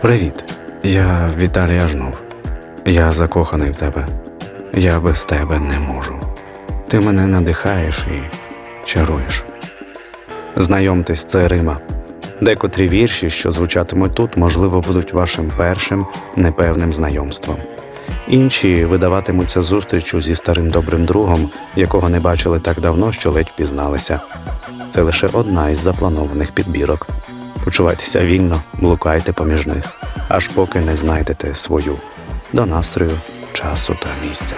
Привіт, я Віталій Ажнов. Я закоханий в тебе. Я без тебе не можу. Ти мене надихаєш і чаруєш. Знайомтесь, це Рима. Декотрі вірші, що звучатимуть тут, можливо, будуть вашим першим непевним знайомством. Інші видаватимуться зустрічю зі старим добрим другом, якого не бачили так давно, що ледь пізналися. Це лише одна із запланованих підбірок. Почувайтеся вільно, блукайте поміж них, аж поки не знайдете свою до настрою, часу та місця.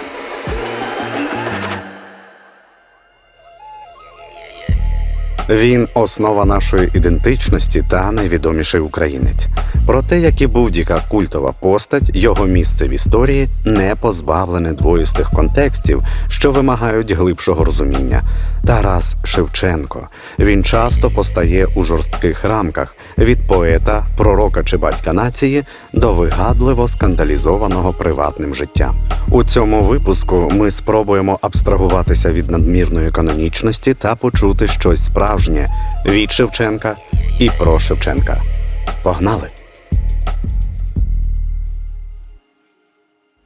Він основа нашої ідентичності та найвідоміший українець. Проте, як і будь-яка культова постать, його місце в історії не позбавлене двоїстих контекстів, що вимагають глибшого розуміння. Тарас Шевченко. Він часто постає у жорстких рамках від поета, пророка чи батька нації до вигадливо скандалізованого приватним життям. У цьому випуску ми спробуємо абстрагуватися від надмірної канонічності та почути щось справжнє від Шевченка і про Шевченка. Погнали!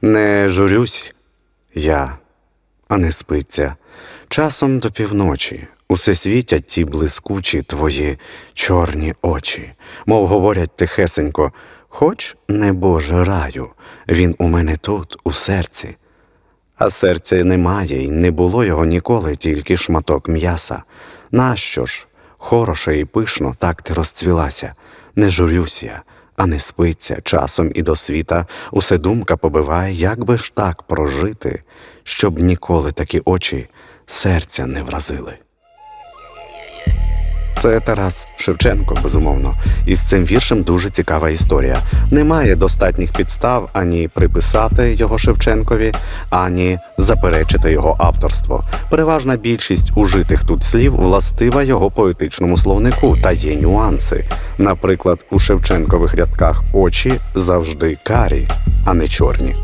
Не журюсь я, а не спиться. Часом до півночі усе світять ті блискучі твої чорні очі, мов говорять тихесенько, хоч не Боже раю, він у мене тут, у серці. А серця немає, і не було його ніколи, тільки шматок м'яса. Нащо ж, хороше і пишно, так ти розцвілася, не журюсь я, а не спиться часом і до світа, усе думка побиває, як би ж так прожити, щоб ніколи такі очі серця не вразили. Це Тарас Шевченко, безумовно, і з цим віршем дуже цікава історія. Немає достатніх підстав ані приписати його Шевченкові, ані заперечити його авторство. Переважна більшість ужитих тут слів властива його поетичному словнику, та є нюанси. Наприклад, у Шевченкових рядках очі завжди карі, а не чорні.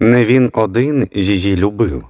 Не він один її любив.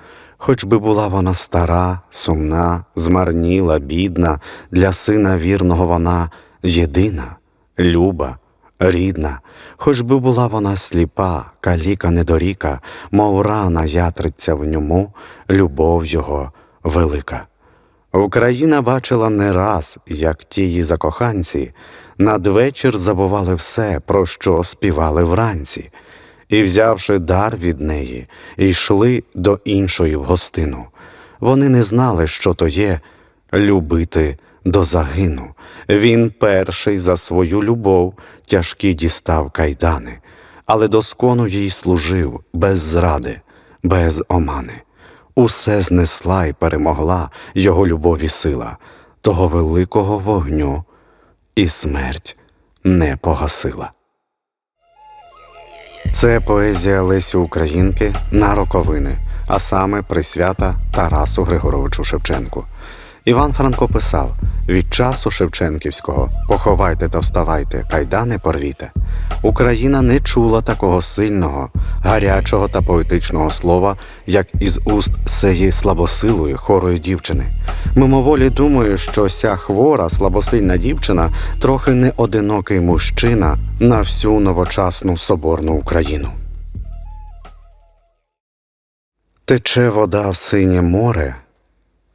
Хоч би була вона стара, сумна, змарніла, бідна, для сина вірного вона єдина, люба, рідна, хоч би була вона сліпа, каліка недоріка, мов рана ятриться в ньому, любов його велика. Україна бачила не раз, як тії закоханці, надвечір забували все, про що співали вранці і, взявши дар від неї, йшли до іншої в гостину. Вони не знали, що то є любити до загину. Він перший за свою любов тяжкі дістав кайдани, але доскону їй служив без зради, без омани. Усе знесла й перемогла його любові сила, того великого вогню, і смерть не погасила. Це поезія Лесі Українки на роковини, а саме присвята Тарасу Григоровичу Шевченку. Іван Франко писав: від часу Шевченківського поховайте та вставайте, кайдани порвіте. Україна не чула такого сильного, гарячого та поетичного слова, як із уст сеї слабосилої хорої дівчини. Мимоволі думаю, що ся хвора, слабосильна дівчина трохи не одинокий мужчина на всю новочасну соборну Україну. Тече вода в синє море,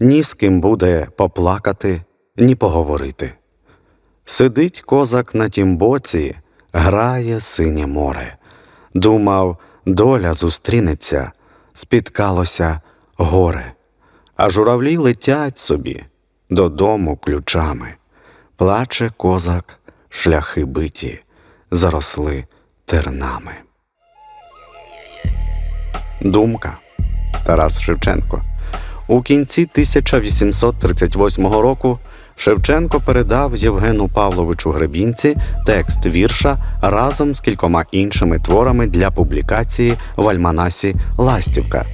ні з ким буде поплакати, ні поговорити. Сидить козак на тім боці, грає синє море. Думав, доля зустрінеться, спіткалося горе, а журавлі летять собі додому ключами. Плаче козак, шляхи биті, заросли тернами. Думка Тарас Шевченко. У кінці 1838 року Шевченко передав Євгену Павловичу Гребінці текст вірша разом з кількома іншими творами для публікації в альманасі Ластівка.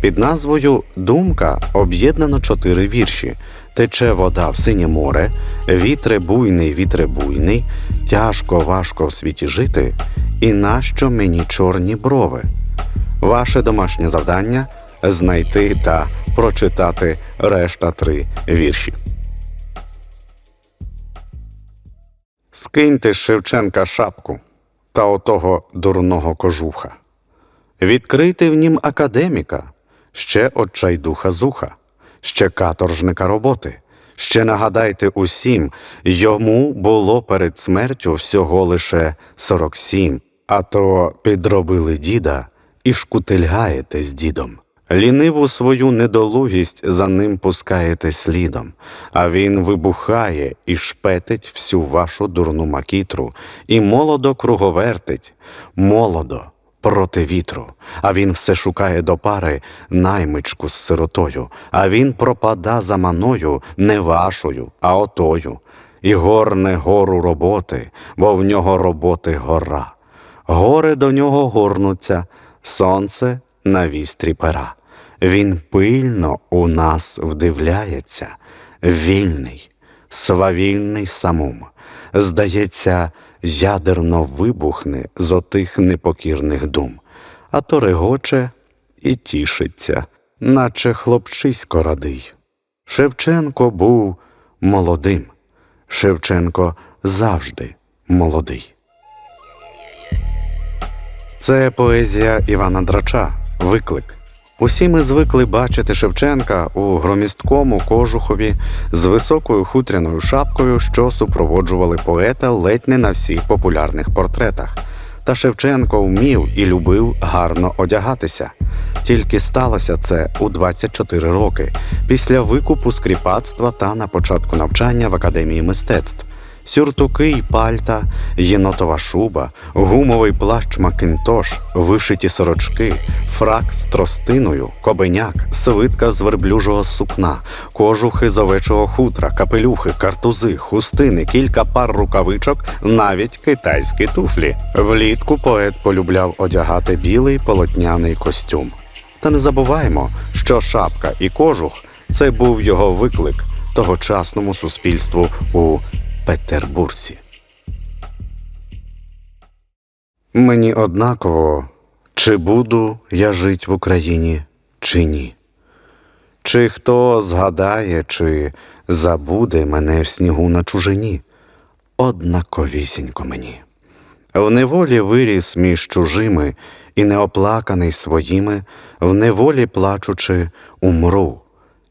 Під назвою Думка об'єднано чотири вірші: Тече вода в синє море, вітре буйний, вітре буйний, тяжко, важко в світі жити, і нащо мені чорні брови. Ваше домашнє завдання знайти та прочитати решта три вірші. Скиньте з Шевченка шапку та отого дурного кожуха. Відкрийте в нім академіка, ще отчайдуха зуха, ще каторжника роботи. Ще нагадайте усім, йому було перед смертю всього лише сорок сім, а то підробили діда і шкутильгаєте з дідом. Ліниву свою недолугість за ним пускаєте слідом, а він вибухає і шпетить всю вашу дурну макітру, і молодо круговертить, молодо проти вітру, а він все шукає до пари наймичку з сиротою, а він пропада за маною не вашою, а отою, і горне гору роботи, бо в нього роботи гора. Гори до нього горнуться, сонце на вістрі пера. Він пильно у нас вдивляється, вільний, свавільний самум. Здається, ядерно вибухне з отих непокірних дум, а то регоче і тішиться, наче хлопчисько радий. Шевченко був молодим, Шевченко завжди молодий. Це поезія Івана Драча, виклик. Усі ми звикли бачити Шевченка у громісткому кожухові з високою хутряною шапкою, що супроводжували поета ледь не на всіх популярних портретах. Та Шевченко вмів і любив гарно одягатися. Тільки сталося це у 24 роки після викупу скріпацтва та на початку навчання в академії мистецтв. Сюртуки й пальта, єнотова шуба, гумовий плащ Макінтош, вишиті сорочки, фрак з тростиною, кобеняк, свитка з верблюжого сукна, кожухи з овечого хутра, капелюхи, картузи, хустини, кілька пар рукавичок, навіть китайські туфлі. Влітку поет полюбляв одягати білий полотняний костюм. Та не забуваємо, що шапка і кожух це був його виклик тогочасному суспільству у Петербурзі. Мені однаково, чи буду я жить в Україні, чи ні. Чи хто згадає, чи забуде мене в снігу на чужині, однаковісінько мені. В неволі виріс між чужими і неоплаканий своїми, в неволі плачучи, умру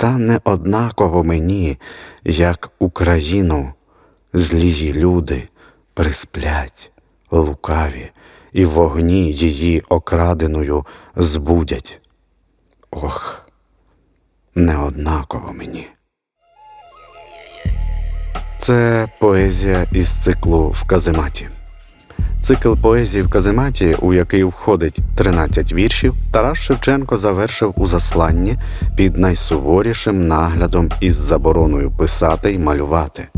Та не однаково мені, як Україну, злії люди присплять, лукаві, і вогні її окраденою збудять. Ох, не однаково мені. Це поезія із циклу в казематі. Цикл поезії в казематі, у який входить 13 віршів, Тарас Шевченко завершив у засланні під найсуворішим наглядом із забороною писати й малювати.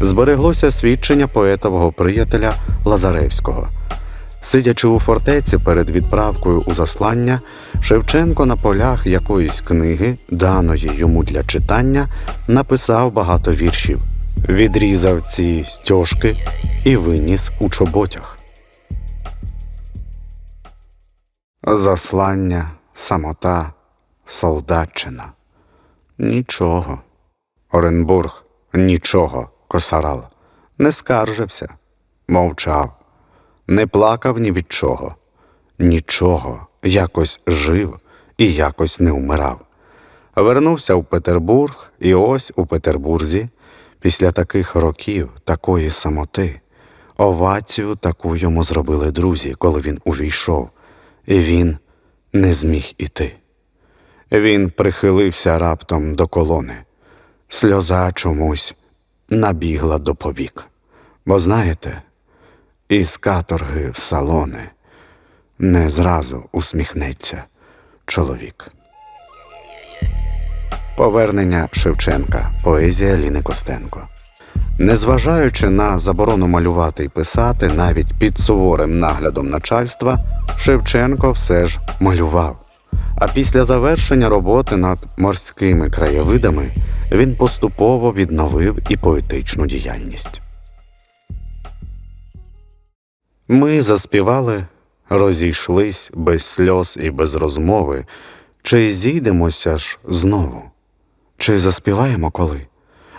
Збереглося свідчення поетового приятеля Лазаревського. Сидячи у фортеці перед відправкою у заслання, Шевченко на полях якоїсь книги, даної йому для читання, написав багато віршів, відрізав ці стьожки і виніс у чоботях. Заслання самота, солдатчина. Нічого. Оренбург нічого, косарал. Не скаржився, мовчав, не плакав ні від чого. Нічого, якось жив і якось не вмирав. Вернувся в Петербург, і ось у Петербурзі, після таких років, такої самоти, овацію таку йому зробили друзі, коли він увійшов, і він не зміг іти. Він прихилився раптом до колони. Сльоза чомусь набігла до повік. Бо знаєте, із каторги в салони не зразу усміхнеться чоловік. Повернення Шевченка. Поезія Ліни Костенко. Незважаючи на заборону малювати і писати, навіть під суворим наглядом начальства, Шевченко все ж малював. А після завершення роботи над морськими краєвидами він поступово відновив і поетичну діяльність. Ми заспівали, розійшлись без сльоз і без розмови. Чи зійдемося ж знову? Чи заспіваємо коли?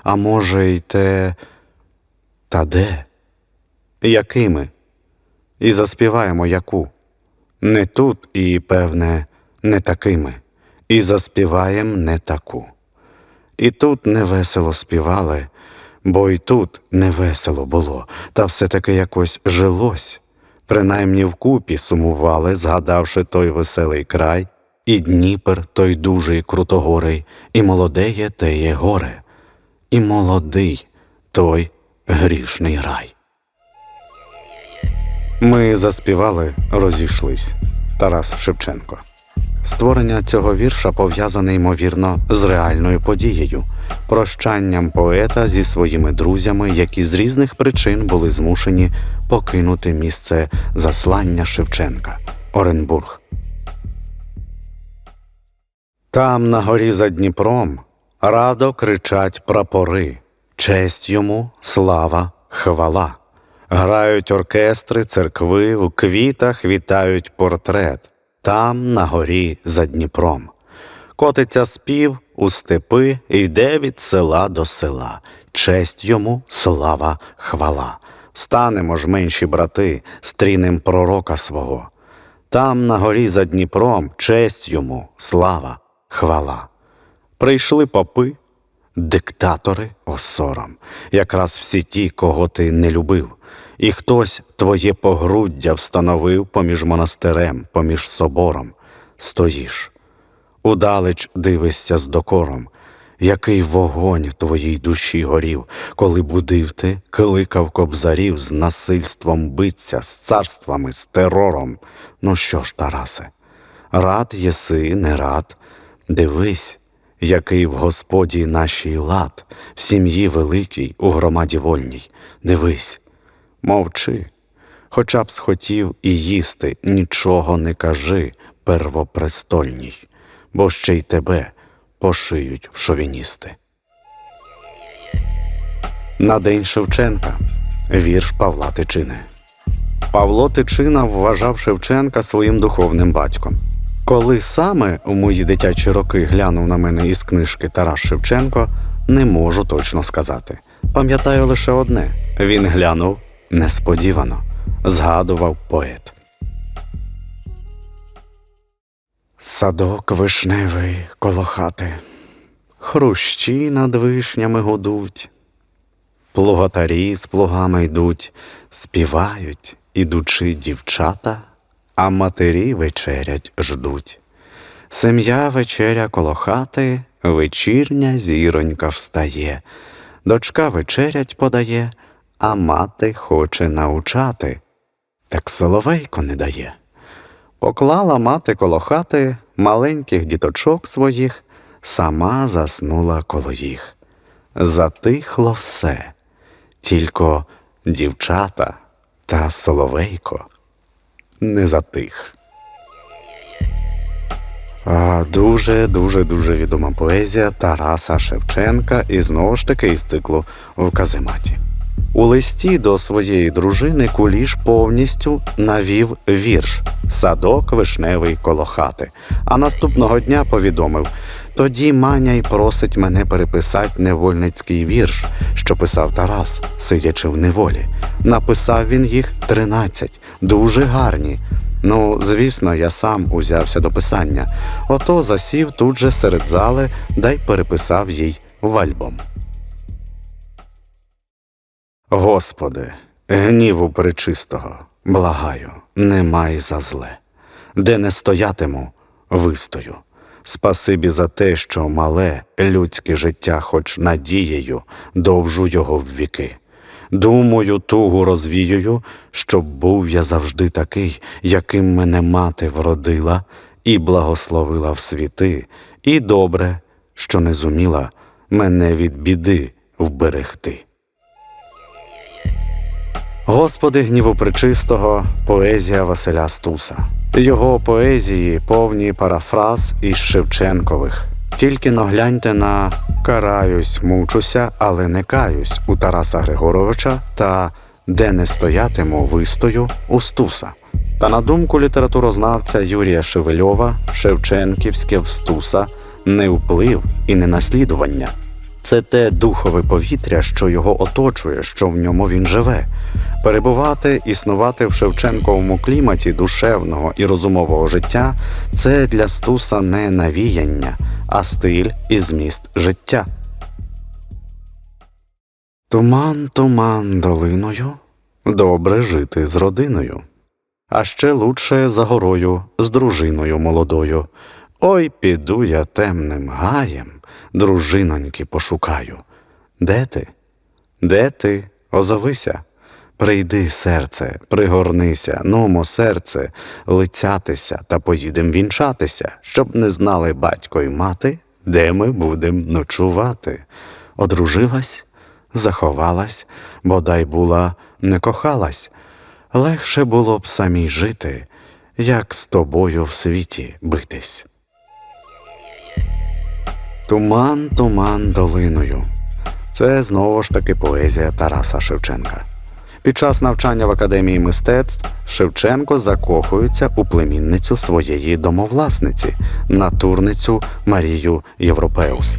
А може, й те. Та де? Якими? І заспіваємо яку? Не тут і, певне, не такими, і заспіваєм не таку. І тут невесело співали, бо й тут невесело було, та все-таки якось жилось. Принаймні вкупі сумували, згадавши той веселий край, і Дніпер той дужий крутогорий, і молодеє теє горе, і молодий той грішний рай. Ми заспівали, розійшлись. Тарас Шевченко. Створення цього вірша пов'язане ймовірно з реальною подією, прощанням поета зі своїми друзями, які з різних причин були змушені покинути місце заслання Шевченка Оренбург. Там на горі за Дніпром радо кричать прапори, честь йому, слава, хвала. Грають оркестри, церкви, у квітах вітають портрет. Там на горі за Дніпром. Котиться спів у степи, йде від села до села. Честь йому, слава, хвала. Встанемо ж менші брати, стрінем пророка свого. Там на горі за Дніпром честь йому, слава, хвала. Прийшли попи, диктатори осором, якраз всі ті, кого ти не любив, і хтось твоє погруддя встановив поміж монастирем, поміж собором. Стоїш, удалеч дивишся з докором, який вогонь в твоїй душі горів, коли будив ти, кликав кобзарів з насильством биться, з царствами, з терором. Ну що ж, Тарасе, рад єси, не рад, дивись, який в Господі нашій лад, в сім'ї великій, у громаді вольній. Дивись, мовчи, хоча б схотів і їсти, нічого не кажи, первопрестольній, бо ще й тебе пошиють в шовіністи. На день Шевченка вірш Павла Тичини. Павло Тичина вважав Шевченка своїм духовним батьком. Коли саме у мої дитячі роки глянув на мене із книжки Тарас Шевченко, не можу точно сказати. Пам'ятаю лише одне: він глянув несподівано, згадував поет. Садок вишневий коло хати, хрущі над вишнями гудуть, плуготарі з плугами йдуть, співають, ідучи дівчата, а матері вечерять ждуть. Сем'я вечеря коло хати, вечірня зіронька встає, дочка вечерять подає, а мати хоче научати, так соловейко не дає. Поклала мати коло хати маленьких діточок своїх, сама заснула коло їх. Затихло все, тільки дівчата та соловейко не затих. А, Дуже, дуже, дуже відома поезія Тараса Шевченка і знову ж таки із циклу в казематі. У листі до своєї дружини Куліш повністю навів вірш Садок вишневий коло хати. А наступного дня повідомив: тоді Маняй просить мене переписати невольницький вірш, що писав Тарас, сидячи в неволі. Написав він їх тринадцять, дуже гарні. Ну, звісно, я сам узявся до писання. Ото засів тут же серед зали, да й переписав їй в альбом. Господи, гніву пречистого, благаю, не май за зле. Де не стоятиму, вистою. Спасибі за те, що мале людське життя, хоч надією, довжу його в віки. Думаю, тугу розвіюю, щоб був я завжди такий, яким мене мати вродила і благословила в світи, і добре, що не зуміла мене від біди вберегти. Господи гніву пречистого, поезія Василя Стуса. Його поезії повні парафраз із Шевченкових. Тільки нагляньте на караюсь, мучуся, але не каюсь у Тараса Григоровича та де не стоятиму вистою у Стуса. Та на думку літературознавця Юрія Шевельова, Шевченківське в Стуса не вплив і не наслідування. Це те духове повітря, що його оточує, що в ньому він живе. Перебувати, існувати в Шевченковому кліматі душевного і розумового життя це для Стуса не навіяння, а стиль і зміст життя. Туман, туман долиною, добре жити з родиною. А ще лучше за горою з дружиною молодою. Ой, піду я темним гаєм, дружиноньки пошукаю. Де ти? Де ти? Озовися. Прийди, серце, пригорнися, нумо, серце, лицятися та поїдем вінчатися, щоб не знали батько й мати, де ми будем ночувати. Одружилась, заховалась, бодай була не кохалась. Легше було б самій жити, як з тобою в світі битись. Туман, туман долиною. Це знову ж таки поезія Тараса Шевченка. Під час навчання в академії мистецтв Шевченко закохується у племінницю своєї домовласниці, натурницю Марію Європеус.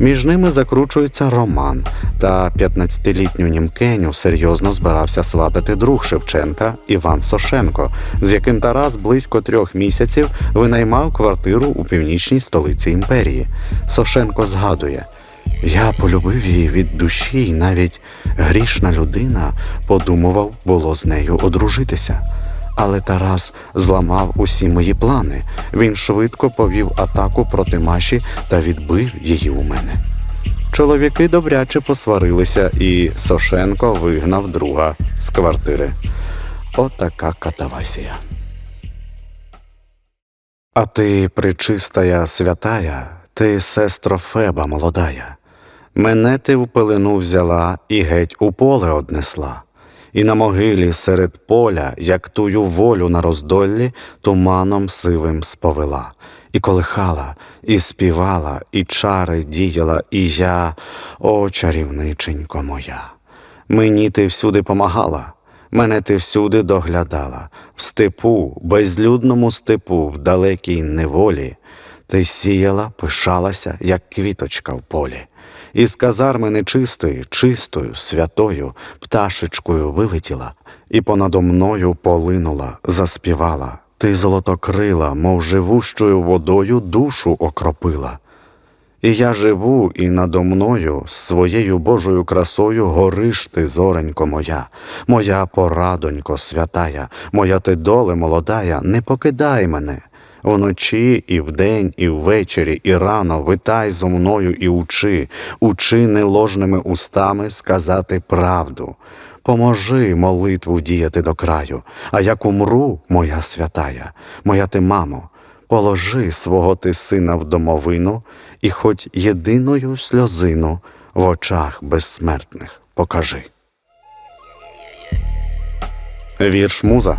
Між ними закручується роман, та 15-літню німкеню серйозно збирався сватати друг Шевченка Іван Сошенко, з яким Тарас близько трьох місяців винаймав квартиру у північній столиці імперії. Сошенко згадує. Я полюбив її від душі, і навіть грішна людина подумував було з нею одружитися. Але Тарас зламав усі мої плани. Він швидко повів атаку проти Маші та відбив її у мене. Чоловіки добряче посварилися, і Сошенко вигнав друга з квартири. Отака катавасія. А ти, пречистая святая, ти, сестро Феба молодая, мене ти в пелену взяла і геть у поле однесла, і на могилі серед поля, як тую волю на роздоллі, туманом сивим сповела, і колихала, і співала, і чари діяла, і я, о чарівниченько моя. Мені ти всюди помагала, мене ти всюди доглядала, в степу, безлюдному степу, в далекій неволі. Ти сіяла, пишалася, як квіточка в полі. Із казарми нечистої, чистою, святою, пташечкою вилетіла, і понадо мною полинула, заспівала. Ти золотокрила, мов живущою водою душу окропила. І я живу, і надо мною своєю Божою красою гориш ти, зоренько моя, моя порадонько святая, моя ти доле молодая, не покидай мене. Вночі і вдень, і ввечері, і рано витай зо мною і учи, учи неложними устами сказати правду. Поможи молитву діяти до краю, а як умру, моя святая, моя ти мамо, положи свого ти сина в домовину, і хоч єдиною сльозину в очах безсмертних покажи. Вірш муза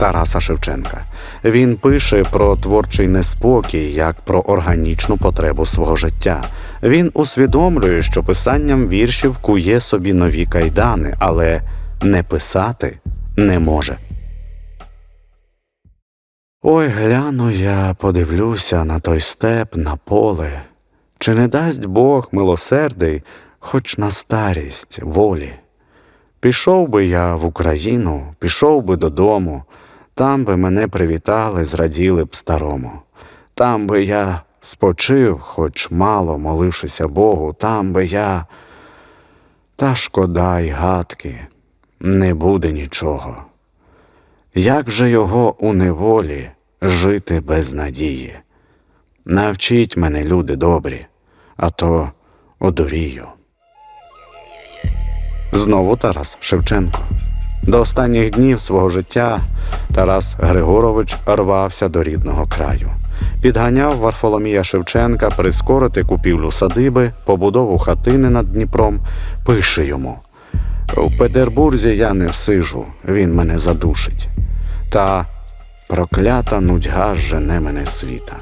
Тараса Шевченка. Він пише про творчий неспокій як про органічну потребу свого життя. Він усвідомлює, що писанням віршів кує собі нові кайдани, але не писати не може. Ой, гляну я, подивлюся на той степ, на поле. Чи не дасть Бог милосердий, хоч на старість волі? Пішов би я в Україну, пішов би додому, там би мене привітали, зраділи б старому. Там би я спочив, хоч мало молившися Богу, там би я. Та шкода й гадки, не буде нічого. Як же його у неволі жити без надії? Навчіть мене, люди добрі, а то одурію. Знову Тарас Шевченко. До останніх днів свого життя Тарас Григорович рвався до рідного краю. Підганяв Варфоломія Шевченка прискорити купівлю садиби, побудову хатини над Дніпром. Пише йому: У Петербурзі я не всижу, він мене задушить. Та проклята нудьга жене мене світа.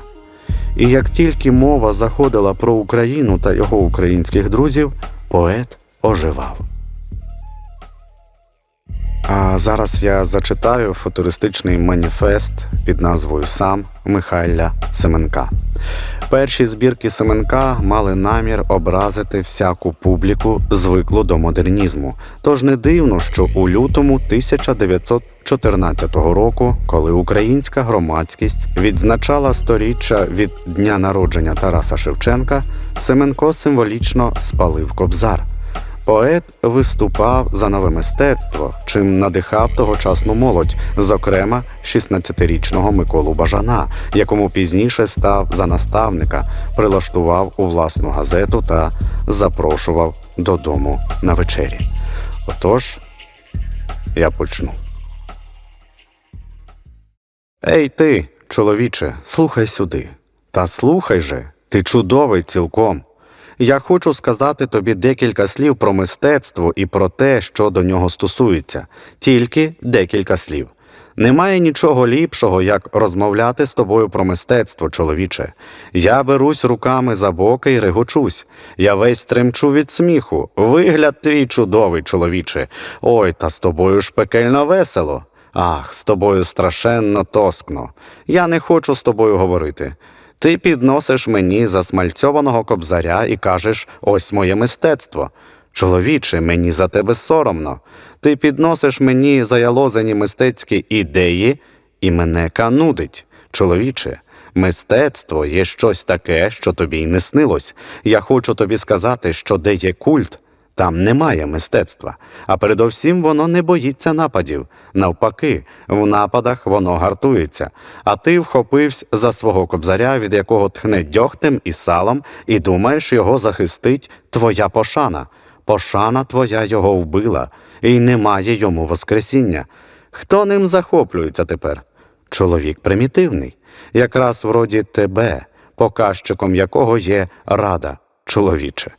І як тільки мова заходила про Україну та його українських друзів, поет оживав. А зараз я зачитаю футуристичний маніфест під назвою Сам Михайля Семенка. Перші збірки Семенка мали намір образити всяку публіку, звиклу до модернізму. Тож не дивно, що у лютому 1914 року, коли українська громадськість відзначала сторіччя від дня народження Тараса Шевченка, Семенко символічно спалив кобзар. Поет виступав за нове мистецтво, чим надихав тогочасну молодь, зокрема 16-річного Миколу Бажана, якому пізніше став за наставника, прилаштував у власну газету та запрошував додому на вечері. Отож, я почну. Ей ти, чоловіче, слухай сюди. Та слухай же, ти чудовий цілком. Я хочу сказати тобі декілька слів про мистецтво і про те, що до нього стосується, тільки декілька слів. Немає нічого ліпшого, як розмовляти з тобою про мистецтво, чоловіче. Я берусь руками за боки і регочусь. Я весь тремчу від сміху. Вигляд твій чудовий, чоловіче. Ой, та з тобою ж пекельно весело. Ах, з тобою страшенно тоскно. Я не хочу з тобою говорити. Ти підносиш мені засмальцьованого кобзаря і кажеш ось моє мистецтво. Чоловіче, мені за тебе соромно. Ти підносиш мені заялозені мистецькі ідеї, і мене канудить. Чоловіче, мистецтво є щось таке, що тобі й не снилось. Я хочу тобі сказати, що де є культ, там немає мистецтва, а передовсім воно не боїться нападів. Навпаки, в нападах воно гартується. А ти вхопився за свого кобзаря, від якого тхне дьогтем і салом, і думаєш, його захистить твоя пошана. Пошана твоя його вбила, і немає йому воскресіння. Хто ним захоплюється тепер? Чоловік примітивний, якраз вроді тебе, показчиком якого є рада, чоловіче.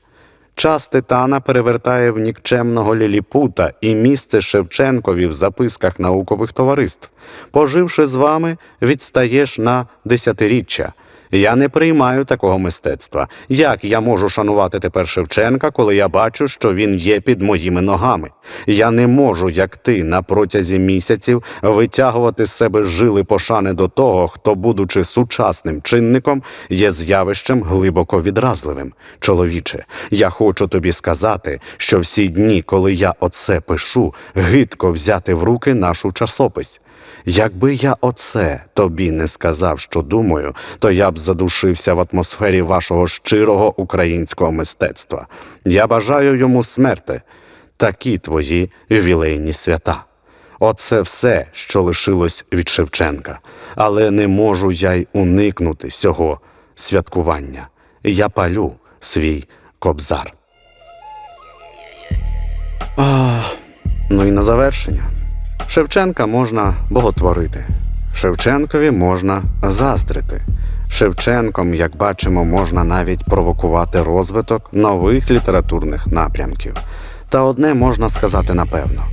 Час титана перевертає в нікчемного ліліпута і місце Шевченкові в записках наукових товариств. Поживши з вами, відстаєш на десятиріччя. Я не приймаю такого мистецтва. Як я можу шанувати тепер Шевченка, коли я бачу, що він є під моїми ногами? Я не можу, як ти, на протязі місяців витягувати з себе жили пошани до того, хто, будучи сучасним чинником, є з'явищем глибоко відразливим. Чоловіче, я хочу тобі сказати, що всі дні, коли я оце пишу, гидко взяти в руки нашу часопись. Якби я оце тобі не сказав, що думаю, то я б задушився в атмосфері вашого щирого українського мистецтва. Я бажаю йому смерти. Такі твої ювілейні свята. Оце все, що лишилось від Шевченка, але не можу я й уникнути цього святкування. Я палю свій кобзар. А, ну і на завершення. Шевченка можна боготворити, Шевченкові можна заздрити. Шевченком, як бачимо, можна навіть провокувати розвиток нових літературних напрямків. Та одне можна сказати напевно: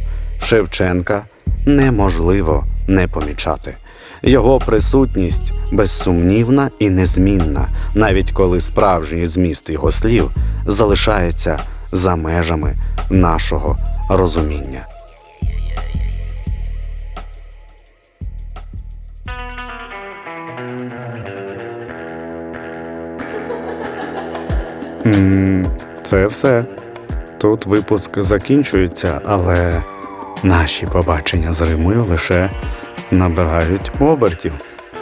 Шевченка неможливо не помічати. Його присутність безсумнівна і незмінна, навіть коли справжній зміст його слів залишається за межами нашого розуміння. Це все. Тут випуск закінчується, але наші побачення з Римою лише набирають обертів.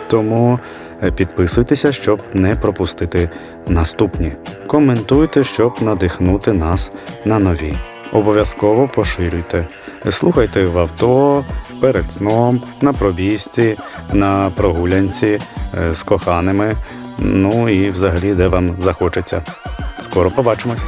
Тому е, підписуйтеся, щоб не пропустити наступні. Коментуйте, щоб надихнути нас на нові. Обов'язково поширюйте. Слухайте в авто, перед сном, на пробіжці, на прогулянці е, з коханими. Ну і взагалі, де вам захочеться. Скоро побачимось.